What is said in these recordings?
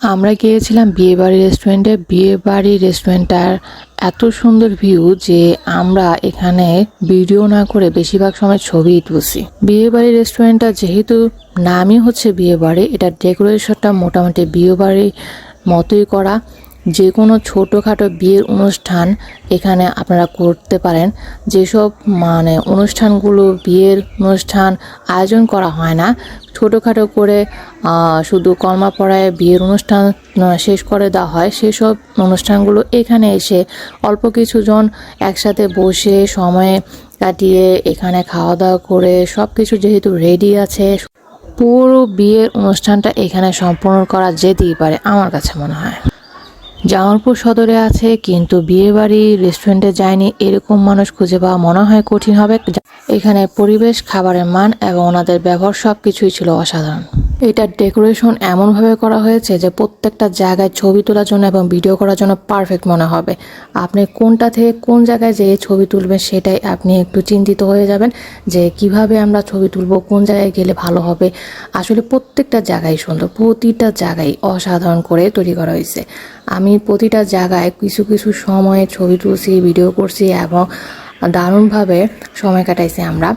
আমরা গিয়েছিলাম বিয়েবাড়ি রেস্টুরেন্টে বিয়েবাড়ি রেস্টুরেন্টটার এত সুন্দর ভিউ যে আমরা এখানে ভিডিও না করে বেশিরভাগ সময় ছবি তুলছি। বিয়েবাড়ি রেস্টুরেন্টটা যেহেতু নামই হচ্ছে বিয়েবাড়ি, এটার ডেকোরেশনটা মোটামুটি বিয়েবাড়ির মতোই করা। যে কোনো ছোটোখাটো বিয়ের অনুষ্ঠান এখানে আপনারা করতে পারেন। যেসব মানে অনুষ্ঠানগুলো, বিয়ের অনুষ্ঠান আয়োজন করা হয় না, ছোটোখাটো করে শুধু কর্মা পড়ায় বিয়ের অনুষ্ঠান শেষ করে দেওয়া হয়। সেসব অনুষ্ঠানগুলো এখানে এসে অল্প কিছুজন একসাথে বসে সময়ে কাটিয়ে এখানে খাওয়া দাওয়া করে সব কিছু যেহেতু রেডি আছে, পুরো বিয়ের অনুষ্ঠানটা এখানে সম্পূর্ণ করা যেতেই পারে, আমার কাছে মনে হয়। জামালপুর সদরে আছে, কিন্তু বিয়েবাড়ি রেস্টুরেন্টে যায়নি। এরকম মানুষ খুঁজে পাওয়া মনে হয় কঠিন হবে। এখানে পরিবেশ, খাবারের মান এবং ওনাদের ব্যবহার সব কিছুই ছিল অসাধারণ। এটার ডেকোরেশন এমনভাবে করা হয়েছে যে প্রত্যেকটা জায়গায় ছবি তোলার জন্য এবং ভিডিও করার জন্য পারফেক্ট মনে হবে। আপনি কোনটা থেকে কোন জায়গায় যেয়ে ছবি তুলবেন সেটাই আপনি একটু চিন্তিত হয়ে যাবেন যে কীভাবে আমরা ছবি তুলব, কোন জায়গায় গেলে ভালো হবে। আসলে প্রত্যেকটা জায়গায় সুন্দর, প্রতিটা জায়গায় অসাধারণ করে তৈরি করা হয়েছে। আমি প্রতিটা জায়গায় কিছু কিছু সময়ে ছবি তুলছি, ভিডিও করছি এবং দারুণভাবে সময় কাটাইছি আমরা।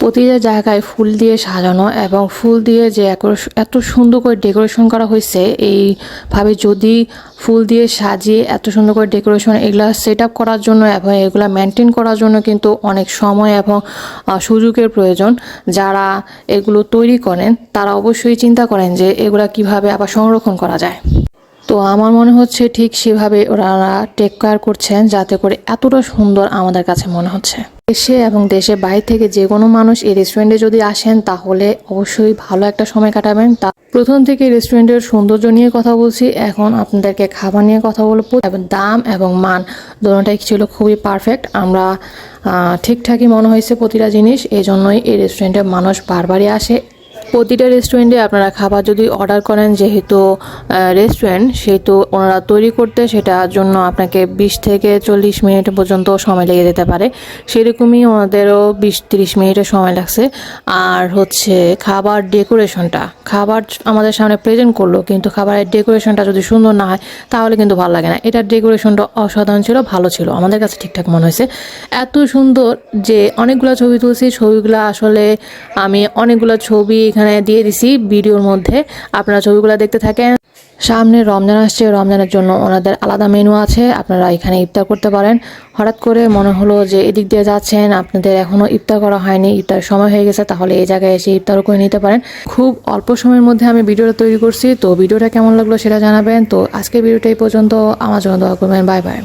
প্রতিটা জায়গায় ফুল দিয়ে সাজানো এবং ফুল দিয়ে যে এত সুন্দর করে ডেকোরেশন করা হয়েছে, এইভাবে যদি ফুল দিয়ে সাজিয়ে এত সুন্দর করে ডেকোরেশন, এগুলো সেট আপ করার জন্য এবং এগুলো মেনটেন করার জন্য কিন্তু অনেক সময় এবং সুযোগের প্রয়োজন। যারা এগুলো তৈরি করেন, তারা অবশ্যই চিন্তা করেন যে এগুলো কীভাবে আবার সংরক্ষণ করা যায়। তো আমার মনে হচ্ছে ঠিক সেভাবে ওনারা টেক কেয়ার করছেন যাতে করে এতটা সুন্দর আমাদের কাছে মনে হচ্ছে। দেশে এবং দেশে বাইরে থেকে যে কোনো মানুষ এই রেস্টুরেন্টে যদি আসেন, তাহলে অবশ্যই ভালো একটা সময় কাটাবেন। তা প্রথম থেকে রেস্টুরেন্টের সৌন্দর্য নিয়ে কথা বলছি। এখন আপনাদেরকে খাবার নিয়ে কথা বলব। এবং দাম এবং মান দুটোটাই ছিল খুবই পারফেক্ট আমরা ঠিকঠাকই মনে হয়েছে প্রতিটা জিনিস। এই জন্যই এই রেস্টুরেন্টে মানুষ বারবারই আসে। প্রতিটা রেস্টুরেন্টে আপনারা খাবার যদি অর্ডার করেন, যেহেতু রেস্টুরেন্ট সেহেতু ওনারা তৈরি করতে সেটার জন্য আপনাকে বিশ থেকে চল্লিশ মিনিট পর্যন্ত সময় লেগে যেতে পারে। সেরকমই ওনাদেরও বিশ তিরিশ মিনিটের সময় লাগছে। আর হচ্ছে খাবার ডেকোরেশনটা, খাবার আমাদের সামনে প্রেজেন্ট করল, কিন্তু খাবারের ডেকোরেশনটা যদি সুন্দর না হয়, তাহলে কিন্তু ভালো লাগে না। এটার ডেকোরেশনটা অসাধারণ ছিল, ভালো ছিল। আমাদের কাছে ঠিকঠাক মনে হয়েছে। এত সুন্দর যে অনেকগুলো ছবি তুলছি, ছবিগুলো আসলে আমি অনেকগুলো ছবি এখানে দিয়ে দিছি ভিডিওর মধ্যে। আপনারা ছবিগুলো দেখতে থাকেন। সামনে রমজান আসছে, রমজানের জন্য ওনাদের আলাদা মেনু আছে, আপনারা এখানে ইফতার করতে পারেন। হঠাৎ করে মনে হলো যে এদিক দিয়ে যাচ্ছেন, আপনাদের এখনও ইফতার করা হয়নি, ইফতার সময় হয়ে গেছে, তাহলে এই জায়গায় এসে ইফতারও করে নিতে পারেন। খুব অল্প সময়ের মধ্যে আমি ভিডিওটা তৈরি করছি, তো ভিডিওটা কেমন লাগল সেটা জানাবেন। তো আজকের ভিডিওটা এই পর্যন্ত, আমার জন্য দোয়া করবেন, বাই বাই।